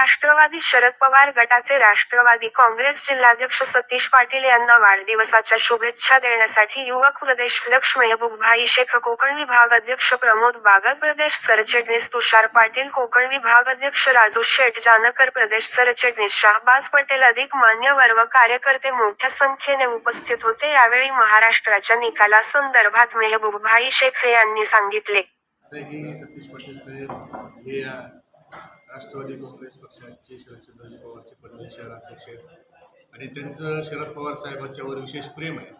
राष्ट्रवादी शरद पवार गटाचे राष्ट्रवादी काँग्रेस जिल्हाध्यक्ष सतीश पाटील यांना वाढदिवसाच्या शुभेच्छा देण्यासाठी युवक प्रदेश अध्यक्ष मेहबूबभाई शेख कोकण विभाग अध्यक्ष प्रमोद बागल प्रदेश सरचिटणीस तुषार पाटील कोकण विभाग अध्यक्ष राजू शेठ जानकर प्रदेश सरचिटणीस शाहबाज पटेल अधिक मान्यवर व कार्यकर्ते मोठ्या संख्येने उपस्थित होते. यावेळी महाराष्ट्राच्या निकाला निकालासंदर्भात मेहबूबभाई शेख यांनी सांगितले. राष्ट्रवादी काँग्रेस पक्षाचे शरदचंद्रजी पवारचे पदवी शहराध्यक्ष आहेत आणि त्यांचं शरद पवार साहेबांच्यावर विशेष प्रेम आहे.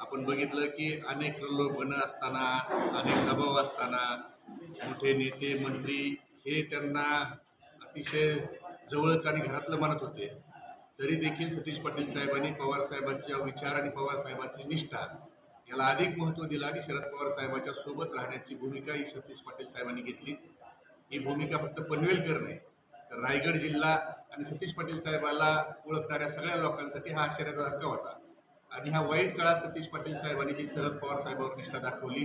आपण बघितलं की अनेक लोक असताना अनेक दबाव असताना मोठे नेते मंत्री हे त्यांना अतिशय जवळच आणि घरातलं मानत होते. तरी देखील सतीश पाटील साहेबांनी पवारसाहेबांच्या विचार आणि पवारसाहेबांची निष्ठा याला अधिक महत्त्व दिलं आणि शरद पवार साहेबांच्या सोबत राहण्याची भूमिका ही सतीश पाटील साहेबांनी घेतली. ही भूमिका फक्त पनवेलकर नाही तर रायगड जिल्हा आणि सतीश पाटील साहेबाला ओळखणाऱ्या सगळ्या लोकांसाठी हा आश्चर्याचा धक्का होता. आणि ह्या वाईट काळात सतीश पाटील साहेबांनी जी शरद पवार साहेबांवर निष्ठा दाखवली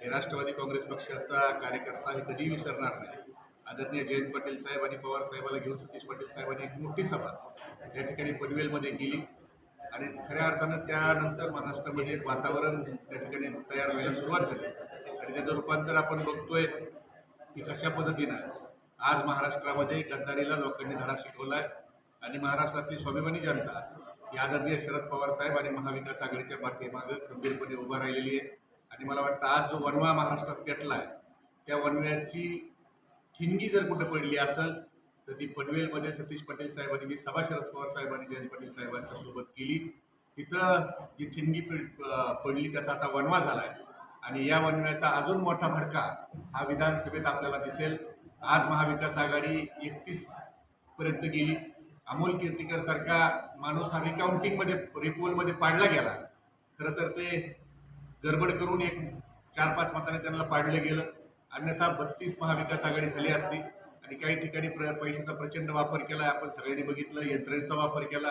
हे राष्ट्रवादी काँग्रेस पक्षाचा कार्यकर्ता हे कधी विसरणार नाही. आदरणीय जयंत पाटील साहेब आणि पवार साहेबाला घेऊन सतीश पाटील साहेबांनी एक मोठी सभा त्या ठिकाणी पनवेलमध्ये गेली आणि खऱ्या अर्थानं त्यानंतर महाराष्ट्रामध्ये एक वातावरण त्या ठिकाणी तयार व्हायला सुरुवात झाली. आणि त्याचं रूपांतर आपण बघतोय की कशा पद्धतीनं आज महाराष्ट्रामध्ये गद्दारीला लोकांनी धडा शिकवला आहे आणि महाराष्ट्रातली स्वाभिमानी जनता ही आदरणीय शरद पवार साहेब आणि महाविकास आघाडीच्या पाठीमागं खंबीरपणे उभा राहिलेली आहे. आणि मला वाटतं आज जो वनवा महाराष्ट्रात पेटला आहे त्या वनव्याची ठिणगी जर कुठं पडली असेल तर ती पनवेलमध्ये सतीश पटेल साहेबांनी जी सभा शरद पवार साहेबांनी जयंत पाटील साहेबांच्या सोबत केली तिथं जी ठिणगी पडली त्याचा आता वनवा झाला आहे आणि या वनव्याचा अजून मोठा भडका हा विधानसभेत आपल्याला दिसेल. आज महाविकास आघाडी एकतीसपर्यंत गेली. अमोल कीर्तीकर सारखा माणूस हा रिकाउंटिंगमध्ये रिपोलमध्ये पाडला गेला. खरं तर ते गडबड करून एक चार पाच मताने त्यांना पाडलं गेलं. अन्यथा बत्तीस महाविकास आघाडी झाली असती. आणि काही ठिकाणी प्र पैशाचा प्रचंड वापर केला. आपण सगळ्यांनी बघितलं यंत्रणेचा वापर केला.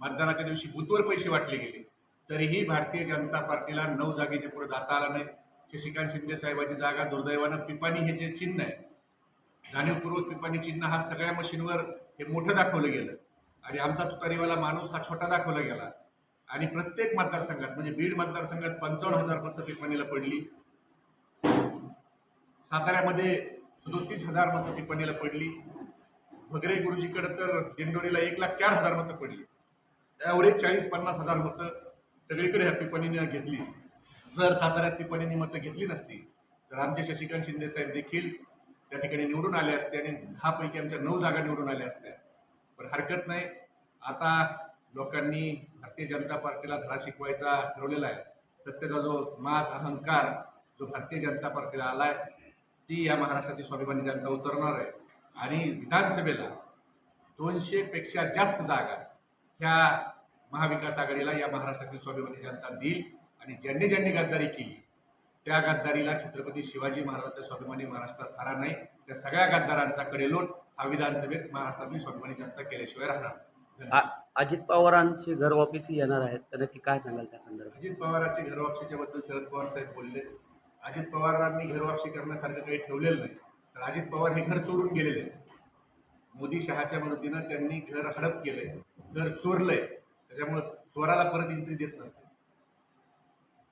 मतदानाच्या दिवशी बूथवर पैसे वाटले गेले. तरीही भारतीय जनता पार्टीला नऊ जागेच्या पुढे जाता आला नाही. शशिकांत शिंदे साहेबाची जागा दुर्दैवानं पिपाणी हे जे चिन्ह आहे जाणीवपूर्वक पिपाणी चिन्ह हा सगळ्या मशीनवर हे मोठं दाखवलं गेलं. आणि आमचा तुतारीवाला माणूस हा छोटा दाखवला गेला. आणि प्रत्येक मतदारसंघात म्हणजे बीड मतदारसंघात पंचावन्न हजार मतं पिपाणीला पडली. साताऱ्यामध्ये सदोतीस हजार मतं टिप्पणीला पडली. भगरे गुरुजीकडे तर दिंडोरीला एक लाख चार हजार मतं पडली. त्यावर एक चाळीस पन्नास हजार मतं सगळीकडे ह्या टिप्पणीने घेतली. जर साताऱ्यात टिप्पणीने मतं घेतली नसती तर आमचे शशिकांत शिंदे साहेब देखील त्या ठिकाणी निवडून आले असते आणि दहापैकी आमच्या नऊ जागा निवडून आल्या असत्या. पण हरकत नाही. आता लोकांनी भारतीय जनता पार्टीला धडा शिकवायचा ठरवलेला आहे. सत्तेचा जो माज अहंकार जो भारतीय जनता पार्टीला आला आहे ती या महाराष्ट्राची स्वाभिमानी जनता उतरणार आहे. आणि विधानसभेला दोनशेपेक्षा जास्त जागा ह्या महाविकास आघाडीला या महाराष्ट्रातील स्वाभिमानी जनता देईल आणि ज्यांनी ज्यांनी गद्दारी केली त्या गद्दारीला छत्रपती शिवाजी महाराजांच्या स्वाभिमानी महाराष्ट्रात थारा नाही. त्या सगळ्या गद्दारांचा कडेलोट हा विधानसभेत महाराष्ट्रातील स्वाभिमानी जनता केल्याशिवाय राहणार अजित पवारांची घर वापिसी येणार आहेत. तर नक्की काय सांगाल त्या संदर्भात? अजित पवारांची घरवापसीच्या बद्दल शरद पवार साहेब बोलले. अजित पवारांनी घरवापसी करण्यासारखं काही ठेवलेलं नाही. तर अजित पवार हे घर चोरून गेलेले. मोदी शहाच्या मदतीनं त्यांनी घर हडप केलंय. घर चोरलंय. त्याच्यामुळं चोराला परत एंट्री देत नसते.